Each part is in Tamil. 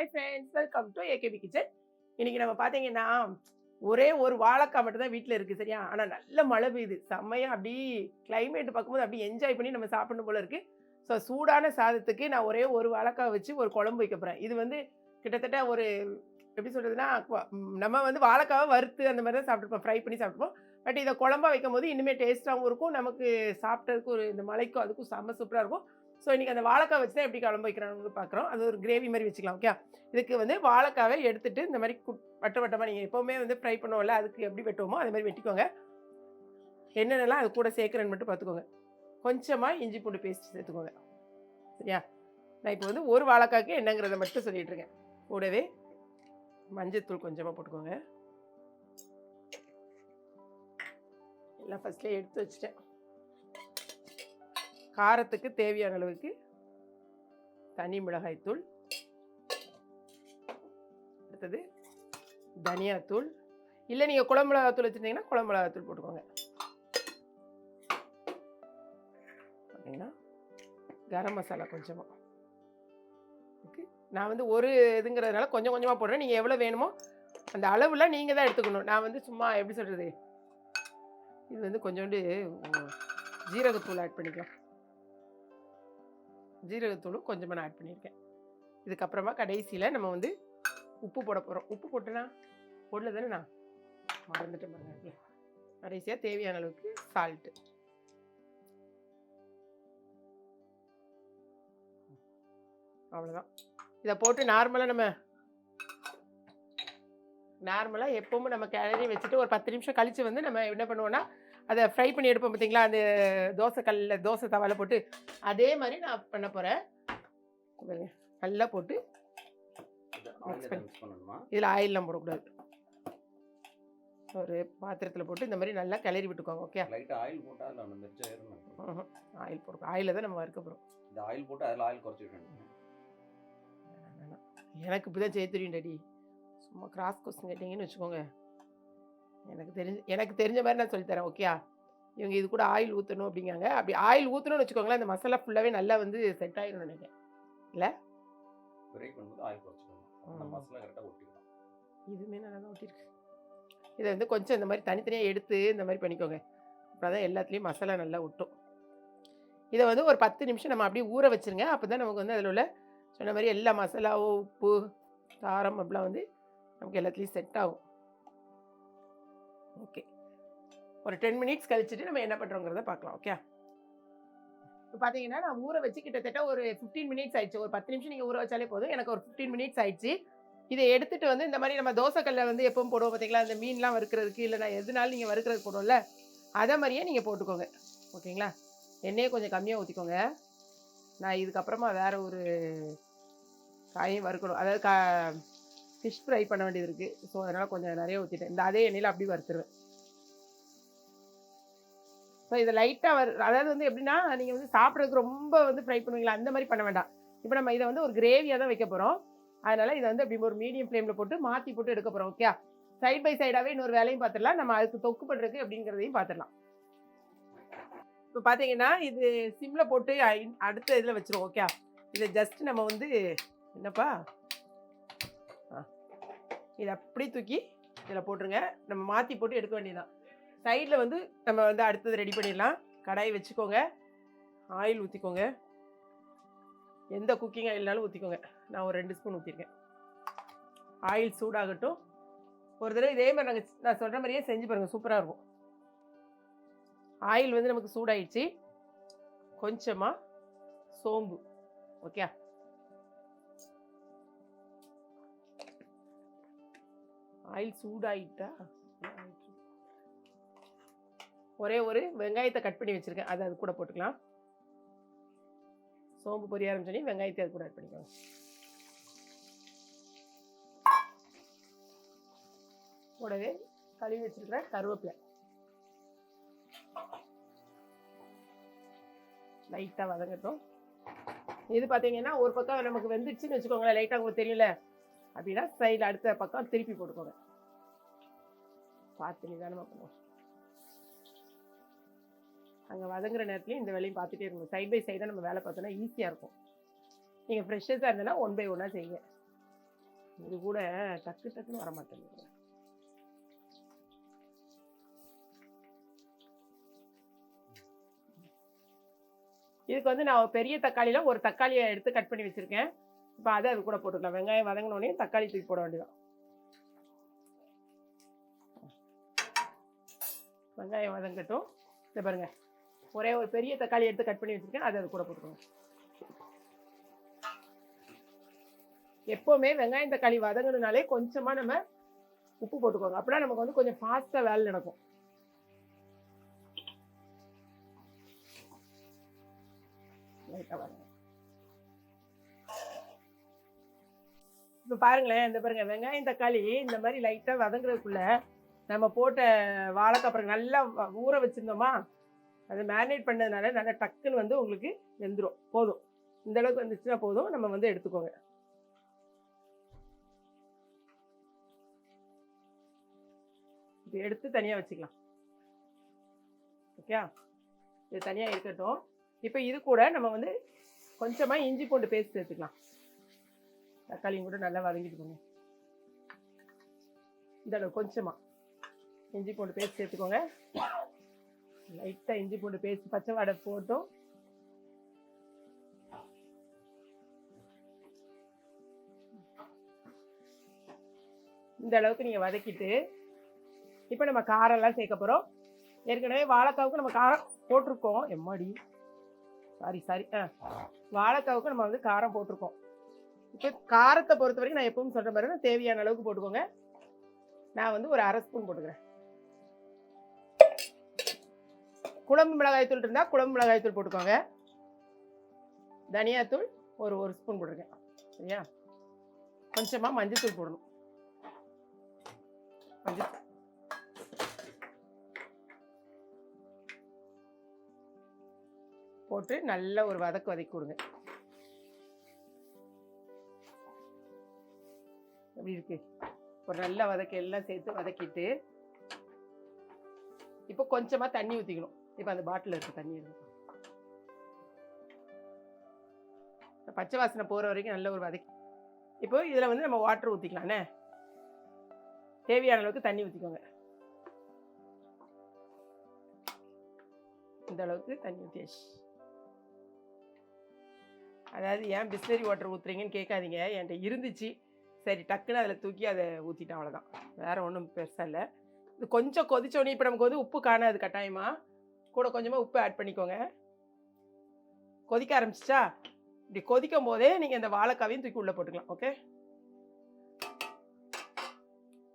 Hi friends welcome to AKP kitchen இன்னைக்கு நம்ம பார்த்தீங்கன்னா ஒரே ஒரு வாழைக்காய் மட்டும் தான் வீட்டில் இருக்குது சரியா? ஆனால் நல்ல மழை பெய்யுது. செம்மையாக அப்படி கிளைமேட் பார்க்கும்போது அப்படி என்ஜாய் பண்ணி நம்ம சாப்பிடணும் போல இருக்குது ஸோ சூடான சாதத்துக்கு நான் ஒரே ஒரு வாழைக்காய் வச்சு ஒரு குழம்பு வைக்க போகிறேன் இது வந்து கிட்டத்தட்ட ஒரு எப்படி சொல்கிறதுனா நம்ம வந்து வாழைக்காவை வறுத்து அந்த மாதிரி தான் சாப்பிட்ருப்போம் ஃப்ரை பண்ணி சாப்பிட்ருப்போம் பட் இதை குழம்பா வைக்கும் போது இன்னுமே டேஸ்ட்டாகவும் இருக்கும். நமக்கு சாப்பிட்டதுக்கு ஒரு இந்த மலைக்கும் அதுக்கும் செம்ம சூப்பராக இருக்கும். ஸோ இன்றைக்கி அந்த வாழைக்காய் வச்சு தான் எப்படி குழம்பு வைக்கிறாங்கன்னு பார்க்குறோம். அது ஒரு கிரேவி மாதிரி வச்சுக்கலாம் ஓகே இதுக்கு வந்து வாழைக்காவை எடுத்துட்டு இந்த மாதிரி குட் வட்ட வட்டமாக நீங்கள் எப்போவுமே வந்து ஃப்ரை பண்ணுவோம்ல அதுக்கு எப்படி வெட்டுவோமோ அதே மாதிரி வெட்டிக்கோங்க. என்னென்னலாம் அது கூட சேர்க்குறேன்னு மட்டும் பார்த்துக்கோங்க. கொஞ்சமாக இஞ்சி பூண்டு பேஸ்ட் சேர்த்துக்கோங்க. சரியா? நான் இப்போ வந்து ஒரு வாழைக்காய்க்கு என்னங்கிறத மட்டும் சொல்லிட்டு இருக்கேன். கூடவே மஞ்சத்தூள் கொஞ்சமாக போட்டுக்கோங்க. எல்லாம் ஃபஸ்ட்லேயே எடுத்து வச்சுட்டேன். காரத்துக்கு தேவையான அளவுக்கு தனி மிளகாய்த்தூள். அடுத்தது தனியாத்தூள். இல்லை நீங்கள் குழம்பு மிளகாத்தூள் வச்சுருந்தீங்கன்னா குழம்பு போட்டுக்கோங்க. பார்த்தீங்கன்னா கரம் மசாலா கொஞ்சமாக ஓகே. நான் வந்து ஒரு இதுங்கிறதுனால கொஞ்சம் கொஞ்சமாக போடுறேன். நீங்கள் எவ்வளோ வேணுமோ அந்த அளவில் நீங்கள் தான் எடுத்துக்கணும். நான் வந்து சும்மா எப்படி சொல்கிறது இது வந்து கொஞ்சோண்டு ஜீரகத்தூள் ஆட் பண்ணிக்கலாம். ஜீரகத்தூளும் கொஞ்சமாக நான் ஆட் பண்ணியிருக்கேன். இதுக்கப்புறமா கடைசியில் நம்ம வந்து உப்பு போட போகிறோம் உப்பு போட்டேனா போடல தானே நான்? மறந்துட்டேன் பாருங்க. கடைசியாக தேவையான அளவுக்கு சால்ட்டு அவ்வளோதான் இதை போட்டு நார்மலாக நம்ம நார்மலாக எப்பவும் நம்ம கிளறி வச்சுட்டு ஒரு பத்து நிமிஷம் கழித்து வந்து நம்ம என்ன பண்ணுவோன்னா அதை ஃப்ரை பண்ணி எடுப்போம் பார்த்தீங்களா அந்த தோசை கல்லில் தோசை தவால போட்டு அதே மாதிரி நான் பண்ண போகிறேன் நல்லா போட்டு இதில் ஆயிலெலாம் போடக்கூடாது. ஒரு பாத்திரத்தில் போட்டு இந்த மாதிரி நல்லா கிளறி விட்டுக்கோங்க ஓகே லைட்டா ஆயில் போட்டா அதுல அந்த மிர்ச்சா ஏறணும் ஆயில் போடுறோம் ஆயிலில் தான் நம்ம வறுக்க போகிறோம் இந்த ஆயில் போட்டு அதுல ஆயில் குறைச்சி விடணும் எனக்கு இப்படி தான் செய்ய தெரியும் டாடி. சும்மா கிராஸ் கொஸ்டின் கேட்டிங்கன்னு வச்சுக்கோங்க. எனக்கு தெரிஞ்ச எனக்கு தெரிஞ்ச மாதிரி நான் சொல்லித்தரேன் ஓகேயா இவங்க இது கூட ஆயில் ஊற்றணும் அப்படிங்காங்க. அப்படி ஆயில் ஊற்றணும்னு வச்சுக்கோங்களேன் இந்த மசாலா ஃபுல்லாகவே நல்லா வந்து செட் ஆகிடும் நினைக்கிறேன். அந்த ஒட்டிக்கணும் இதுவுமே நல்லா தான் ஊற்றிருக்கு இதை வந்து கொஞ்சம் இந்த மாதிரி தனித்தனியாக எடுத்து இந்த மாதிரி பண்ணிக்கோங்க. அப்போ தான் எல்லாத்துலேயும் மசாலா நல்லா ஒட்டும். இதை வந்து ஒரு பத்து நிமிஷம் நம்ம அப்படியே ஊற வச்சுருங்க. அப்போ தான் நமக்கு வந்து அதில் உள்ள சொன்ன மாதிரி எல்லா மசாலாவும் உப்பு காரம் அப்படிலாம் வந்து நமக்கு எல்லாத்துலேயும் செட் ஆகும். ஓகே ஒரு டென் மினிட்ஸ் கழிச்சுட்டு நம்ம என்ன பண்ணுறோங்கிறத பார்க்கலாம் ஓகே இப்போ பார்த்தீங்கன்னா நான் ஊற வச்சு கிட்டத்தட்ட ஒரு ஃபிஃப்டீன் மினிட்ஸ் ஆயிடுச்சு. ஒரு பத்து நிமிஷம் நீங்கள் ஊற வச்சாலே போதும். எனக்கு ஒரு ஃபிஃப்டீன் மினிட்ஸ் ஆயிடுச்சு. இதை எடுத்துகிட்டு வந்து இந்த மாதிரி நம்ம தோசைக்கல்ல வந்து எப்பவும் போடுவோம் பார்த்தீங்களா அந்த மீன்லாம் வறுக்கிறதுக்கு இல்லை நான் எதுனாலும் நீங்கள் வறுக்கிறதுக்கு போடுவோம்ல அதை மாதிரியே நீங்கள் போட்டுக்கோங்க. ஓகேங்களா எண்ணெயை கொஞ்சம் கம்மியாக ஊற்றிக்கோங்க நான் இதுக்கப்புறமா வேறு ஒரு காயும் வறுக்கணும். அதாவது கா ஃபிஷ் ஃப்ரை பண்ண வேண்டியது இருக்குது ஸோ அதனால் கொஞ்சம் நிறைய ஊற்றிட்டேன் இந்த அதே எண்ணெயில் அப்படி வறுத்துருவேன். ஸோ இதை லைட்டாக வரு அதாவது வந்து எப்படின்னா நீங்கள் வந்து சாப்பிட்றதுக்கு ரொம்ப வந்து ஃப்ரை பண்ணுவீங்களா அந்த மாதிரி பண்ண வேண்டாம். இப்போ நம்ம இதை வந்து ஒரு கிரேவியாக தான் வைக்க போகிறோம் அதனால் இதை வந்து அப்படி ஒரு மீடியம் ஃப்ளேமில் போட்டு மாற்றி போட்டு எடுக்க போகிறோம் ஓகே சைட் பை சைடாகவே இன்னொரு வேலையும் பார்த்துடலாம் நம்ம அதுக்கு தொக்கு பண்ணுறதுக்கு அப்படிங்கிறதையும் பார்த்துடலாம் இப்போ பார்த்தீங்கன்னா இது சிம்மில் போட்டு அடுத்த இதில் வச்சுருவோம் ஓகே இதை ஜஸ்ட் நம்ம வந்து என்னப்பா? இதை அப்படி தூக்கி இதில் போட்டுருங்க. நம்ம மாற்றி போட்டு எடுக்க வேண்டியதுதான். சைடில் வந்து நம்ம வந்து அடுத்தது ரெடி பண்ணிடலாம். கடாயை வச்சுக்கோங்க. ஆயில் ஊற்றிக்கோங்க எந்த குக்கிங் ஆயில்னாலும் ஊற்றிக்கோங்க நான் ஒரு ரெண்டு ஸ்பூன் ஊற்றிருக்கேன் ஆயில் சூடாகட்டும். ஒரு தடவை இதே மாதிரி நாங்கள் நான் சொல்கிற மாதிரியே செஞ்சு பாருங்கள் சூப்பராக இருக்கும். ஆயில் வந்து நமக்கு சூடாயிடுச்சு. கொஞ்சமாக சோம்பு. ஓகே ஆயில் சூடாயிட்டா ஒரே ஒரு வெங்காயத்தை கட் பண்ணி வச்சுருக்கேன். அதை அது கூட போட்டுக்கலாம். சோம்பு பொரிய ஆரம்பிச்சோடனே வெங்காயத்தை அது கூட ஆட் பண்ணிக்கோங்க. கூடவே கழுவி வச்சுருக்கிற கருவேப்பிலை. லைட்டாக வதங்கட்டும். இது பார்த்தீங்கன்னா ஒரு பக்கம் நமக்கு வெந்துடுச்சுன்னு வச்சுக்கோங்களேன். லைட்டாக உங்களுக்கு தெரியல. அப்படின்னா சைடில் அடுத்த பக்கம் திருப்பி போட்டுக்கோங்க. பார்த்து நிதானமாக பண்ணுவோம் அங்கே வதங்குற நேரத்துலையும் இந்த வேலையும் பார்த்துட்டே இருக்கணும் சைட் பை சைடாக நம்ம வேலை பார்த்தோன்னா ஈஸியாக இருக்கும். நீங்கள் ஃப்ரெஷ்ஷஸாக இருந்ததுன்னா ஒன் பை ஒன்னாக செய்யுங்க. இது கூட டக்கு டக்குன்னு வர மாட்டேங்குது. இதுக்கு வந்து நான் பெரிய தக்காளியில் ஒரு தக்காளியை எடுத்து கட் பண்ணி வச்சுருக்கேன். இப்போ அதை அது கூட போட்டுக்கலாம். வெங்காயம் வதங்கினோடனே தக்காளி தூக்கி போட வேண்டியதான் வெங்காயம் வதங்கட்டும். இதை பாருங்க. ஒரே ஒரு பெரிய தக்காளி எடுத்து கட் பண்ணி வச்சுருக்கேன். அதை அது கூட போட்டுக்கோங்க. எப்போவுமே வெங்காயம் தக்காளி வதங்கினாலே கொஞ்சமாக நம்ம உப்பு போட்டுக்கோங்க. அப்படின்னா நமக்கு வந்து கொஞ்சம் ஃபாஸ்ட்டாக வேலை நடக்கும். லைட்டாக இப்போ பாருங்களேன் இந்த பாருங்க வெங்காயம் தக்காளி இந்த மாதிரி லைட்டாக வதங்குறதுக்குள்ள நம்ம போட்ட வாழைக்காய் பாருங்க நல்லா ஊற வச்சிருந்தோமா? அதை மேரினேட் பண்ணதுனால நல்லா டக்குன்னு வந்து உங்களுக்கு வெந்துடும் போதும். இந்த அளவுக்கு வந்துச்சுன்னா போதும் நம்ம வந்து எடுத்துக்கோங்க. இது எடுத்து தனியாக வச்சுக்கலாம். ஓகே இது தனியாக இருக்கட்டும். இப்போ இது கூட நம்ம வந்து கொஞ்சமாக இஞ்சி பூண்டு பேஸ்ட் சேர்த்துக்கலாம். தக்காளியும் கூட நல்லா வதங்கிட்டு போங்க இந்த அளவு கொஞ்சமாக இஞ்சி பூண்டு பேஸ்ட் சேர்த்துக்கோங்க. லைட்டாக இஞ்சி பூண்டு பேஸ்ட் பச்சை வாடை போட்டும். இந்த அளவுக்கு நீங்கள் வதக்கிட்டு இப்போ நம்ம காரம்லாம் சேர்க்க போகிறோம் ஏற்கனவே வாழைக்காவுக்கு நம்ம காரம் போட்டிருக்கோம். எம்மாடி? சாரி சாரி ஆ. வாழைக்காவுக்கு நம்ம வந்து காரம் போட்டிருக்கோம். இப்போ காரத்தை பொறுத்த வரைக்கும் நான் எப்பவும் சொல்கிற மாதிரி தேவையான அளவுக்கு போட்டுக்கோங்க. நான் வந்து ஒரு அரை ஸ்பூன் போட்டுக்கிறேன். குழம்பு மிளகாய்த்தூள் இருந்தால் குழம்பு மிளகாய்த்தூள் போட்டுக்கோங்க. தனியாத்தூள் ஒரு ஒரு ஸ்பூன் போட்டிருக்கேன். சரியா? கொஞ்சமாக மஞ்சத்தூள் போடணும். மஞ்சள் போட்டு நல்ல ஒரு வதக்கு வதக்கி கொடுங்க எப்படி இருக்கு. ஒரு நல்லா வதக்க எல்லாம் சேர்த்து வதக்கிட்டு இப்போ கொஞ்சமாக தண்ணி ஊற்றிக்கணும் இப்போ அந்த பாட்டில் இருக்க தண்ணி இருக்கும் பச்சை வாசனை போகிற வரைக்கும் நல்ல ஒரு வதக்கி இப்போ இதில் வந்து நம்ம வாட்டர் ஊற்றிக்கலாண்ணே தேவையான அளவுக்கு தண்ணி ஊற்றிக்கோங்க இந்த அளவுக்கு தண்ணி ஊற்றியாச்சு அதாவது ஏன் பிஸ்லரி வாட்டர் ஊற்றுறீங்கன்னு கேட்காதீங்க. என்கிட்ட இருந்துச்சு. சரி டக்குன்னு அதில் தூக்கி அதை ஊற்றிட்டேன் அவ்வளோதான் வேறு ஒன்றும் பெருசாக இல்லை. இது கொஞ்சம் கொதிச்சோடனே இப்போ நமக்கு வந்து உப்பு காணாது கட்டாயமாக கூட கொஞ்சமாக உப்பு ஆட் பண்ணிக்கோங்க. கொதிக்க ஆரம்பிச்சிச்சா? இப்படி கொதிக்கும் போதே நீங்கள் இந்த வாழைக்காவையும் தூக்கி உள்ளே போட்டுக்கலாம் ஓகே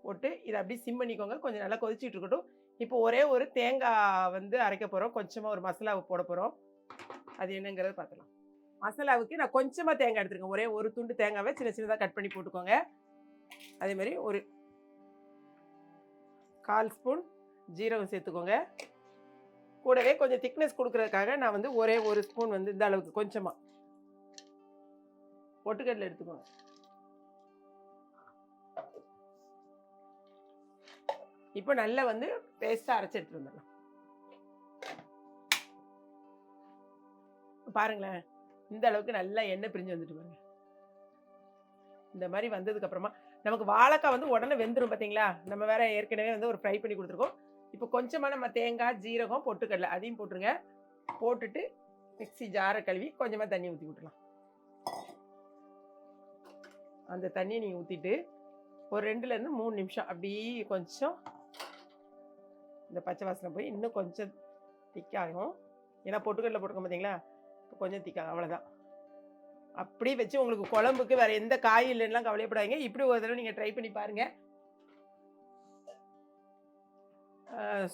போட்டு இதை அப்படியே சிம் பண்ணிக்கோங்க. கொஞ்சம் நல்லா கொதிச்சிட்டு இருக்கட்டும். இப்போ ஒரே ஒரு தேங்காய் வந்து அரைக்க போகிறோம் கொஞ்சமாக ஒரு மசாலாவை போட போகிறோம் அது என்னங்கிறத பார்த்துக்கலாம். மசாலாவுக்கு நான் கொஞ்சமாக தேங்காய் எடுத்துருக்கேன். ஒரே ஒரு துண்டு தேங்காவை சின்ன சின்னதாக கட் பண்ணி போட்டுக்கோங்க. அதே மாதிரி ஒரு கால் ஸ்பூன் ஜீரகம் சேர்த்துக்கோங்க. கூடவே கொஞ்சம் திக்னஸ் கொடுக்குறதுக்காக நான் வந்து ஒரே ஒரு ஸ்பூன் வந்து இந்த அளவுக்கு கொஞ்சமாக பொட்டுக்கடலை எடுத்துக்கோங்க. இப்போ நல்லா வந்து பேஸ்ட்டாக அரைச்சி எடுத்துட்டு வந்துடலாம். பாருங்களேன். இந்த அளவுக்கு நல்லா எண்ணெய் பிரிஞ்சு வந்துட்டு பாருங்க. இந்த மாதிரி வந்ததுக்கு அப்புறமா நமக்கு வாழைக்காய் வந்து உடனே வெந்துடும் பார்த்தீங்களா நம்ம வேற ஏற்கனவே வந்து ஒரு ஃப்ரை பண்ணி கொடுத்துருக்கோம். இப்போ கொஞ்சமாக நம்ம தேங்காய் ஜீரகம் பொட்டுக்கடலை அதையும் போட்டுருங்க. போட்டுட்டு மிக்ஸி ஜாரை கழுவி கொஞ்சமாக தண்ணி ஊற்றி விட்டுலாம் அந்த தண்ணியை நீங்கள் ஊற்றிட்டு ஒரு ரெண்டுலேருந்து மூணு நிமிஷம் அப்படியே கொஞ்சம் இந்த பச்சை வாசனை போய் இன்னும் கொஞ்சம் திக்காகும் ஏன்னா பொட்டுக்கடலை போட்டுருக்கோம் பார்த்தீங்களா கொஞ்சம் திக்காகும் அவ்வளோதான் அப்படியே வச்சு உங்களுக்கு குழம்புக்கு வேறு எந்த காய் இல்லைன்னா கவலைப்படாதீங்க இப்படி ஒரு தடவை நீங்கள் ட்ரை பண்ணி பாருங்கள்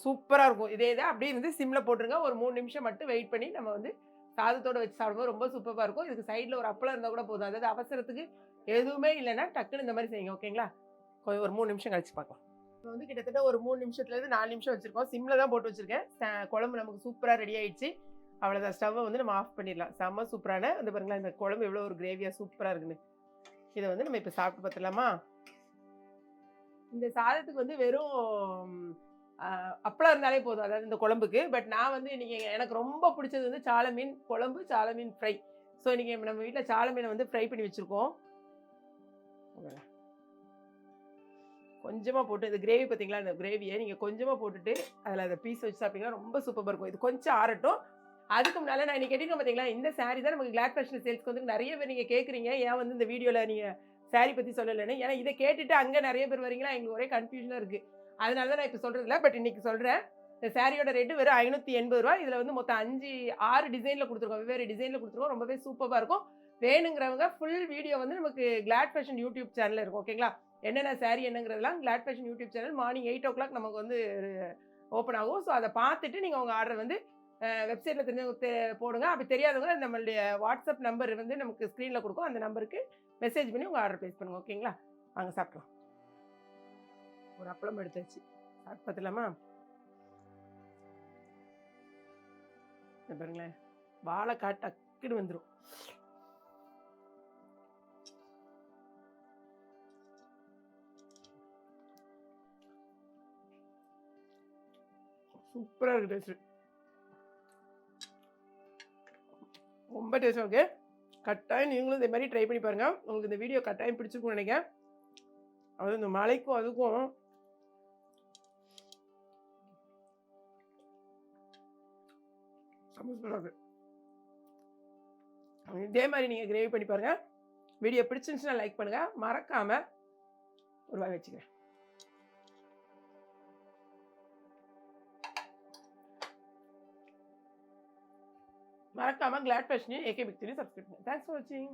சூப்பராக இருக்கும். இதே தான் அப்படியே வந்து சிம்மில் போட்டுருங்க. ஒரு மூணு நிமிஷம் மட்டும் வெயிட் பண்ணி நம்ம வந்து சாதத்தோடு வச்சு சாப்பிடும்போது ரொம்ப சூப்பராக இருக்கும். இதுக்கு சைடில் ஒரு அப்பளம் இருந்தால் கூட போதும். அதாவது அவசரத்துக்கு எதுவுமே இல்லைன்னா டக்குன்னு இந்த மாதிரி செய்யுங்க ஓகேங்களா? கொஞ்சம் ஒரு மூணு நிமிஷம் கழிச்சு பார்க்கலாம். இப்போ வந்து கிட்டத்தட்ட ஒரு மூணு நிமிஷத்துலேருந்து நாலு நிமிஷம் வச்சுருக்கோம். சிம்மில் தான் போட்டு வச்சுருக்கேன். ச- குழம்பு நமக்கு சூப்பராக ரெடி ஆயிடுச்சு. அவ்வளோதான் ஸ்டவ்வை வந்து நம்ம ஆஃப் பண்ணிடலாம். செம்ம சூப்பரான அந்த பாருங்களா இந்த குழம்பு எவ்வளோ ஒரு கிரேவியாக சூப்பராக இருக்குன்னு. இதை வந்து நம்ம இப்போ சாப்பிட்டு பார்த்துலாமா இந்த சாதத்துக்கு வந்து வெறும் அப்பளம் இருந்தாலே போதும். அதாவது இந்த குழம்புக்கு. பட் நான் வந்து இன்றைக்கி எனக்கு ரொம்ப பிடிச்சது வந்து சால மீன் குழம்பு சால மீன் ஃப்ரை ஸோ இன்றைக்கி நம்ம வீட்டில் சால மீனை வந்து ஃப்ரை பண்ணி வச்சுருக்கோம். கொஞ்சமாக போட்டு இந்த கிரேவி பார்த்தீங்களா? இந்த கிரேவியை நீங்கள் கொஞ்சமாக போட்டுட்டு அதில் அதை பீஸ் வச்சு சாப்பிட்டீங்கன்னா ரொம்ப சூப்பராக இருக்கும். இது கொஞ்சம் ஆறட்டும். அதுக்கு முன்னால் நான் இன்னைக்கு கேட்டிருக்கேன் பார்த்தீங்களா இந்த saree தான் நமக்கு கிளாட் ஃபேஷன் சேல்ஸ்க்கு வந்து நிறைய பேர் நீங்கள் கேட்குறீங்க ஏன் வந்து இந்த வீடியோவில் நீங்கள் saree பற்றி சொல்லலைன்னு? ஏன்னா இதை கேட்டுட்டு அங்கே நிறைய பேர் வரீங்களா எங்களுக்கு ஒரே கன்ஃபியூஷனாக இருக்குது அதனால தான் நான் இப்போ சொல்கிறதில்ல பட் இன்றைக்கி சொல்கிறேன் இந்த சாரியோட ரேட்டு வெறும் ஐநூற்றி எண்பது ரூபா இதில் வந்து மொத்தம் அஞ்சு ஆறு டிசைனில் கொடுத்துருக்கோம். வெவ்வேறு டிசைனில் கொடுத்துருக்கோம். ரொம்பவே சூப்பராக இருக்கும். வேணுங்கிறவங்க ஃபுல் வீடியோ வந்து நமக்கு கிளாட் ஃபேஷன் யூடியூப் சேனலில் இருக்கும். ஓகேங்களா என்னென்ன sari என்னங்கிறதெல்லாம் glad fashion YouTube channel morning eight o'clock நமக்கு வந்து ஓப்பன் ஆகும். ஸோ அதை பார்த்துட்டு நீங்கள் உங்கள் ஆர்டர் வந்து வெப்சைட்டில் தெரிஞ்சவங்க போடுங்க. அப்படி தெரியாதவங்க நம்மளுடைய வாட்ஸ்அப் நம்பர் வந்து நமக்கு ஸ்க்ரீனில் கொடுக்கும். அந்த நம்பருக்கு மெசேஜ் பண்ணி உங்கள் ஆர்டர் ப்ளேஸ் பண்ணுங்க. ஓகேங்களா வாங்க சாப்பிட்லாம். ஒரு அப்பளம் எடுத்தாச்சு. சாப்பிட்டு பார்த்துலாமா பாருங்களேன் வாழைக்காய் டக்குன்னு வந்துடும் சூப்பராக இருக்கு டேஸ்ட் ரொம்ப இருக்குது கட்டாயம் நீங்களும் இதே மாதிரி ட்ரை பண்ணி பாருங்க. உங்களுக்கு இந்த வீடியோ கட்டாயம் பிடிச்சிருக்கும்னு நினைக்கிறேன். அது இந்த மலைக்கும் அதுக்கும். இதே மாதிரி நீங்கள் கிரேவி பண்ணி பாருங்க. வீடியோ பிடிச்சிருந்துச்சுன்னா லைக் பண்ணுங்க. மறக்காம ஒரு வாய் வச்சுக்கிறேன். மறக்காம கிளாட் ஃபேஷனையும் ஏகே பிக்திலையும் சப்ஸ்கிரைப் பண்ணுங்க தேங்க்ஸ் ஃபார் வாட்சிங்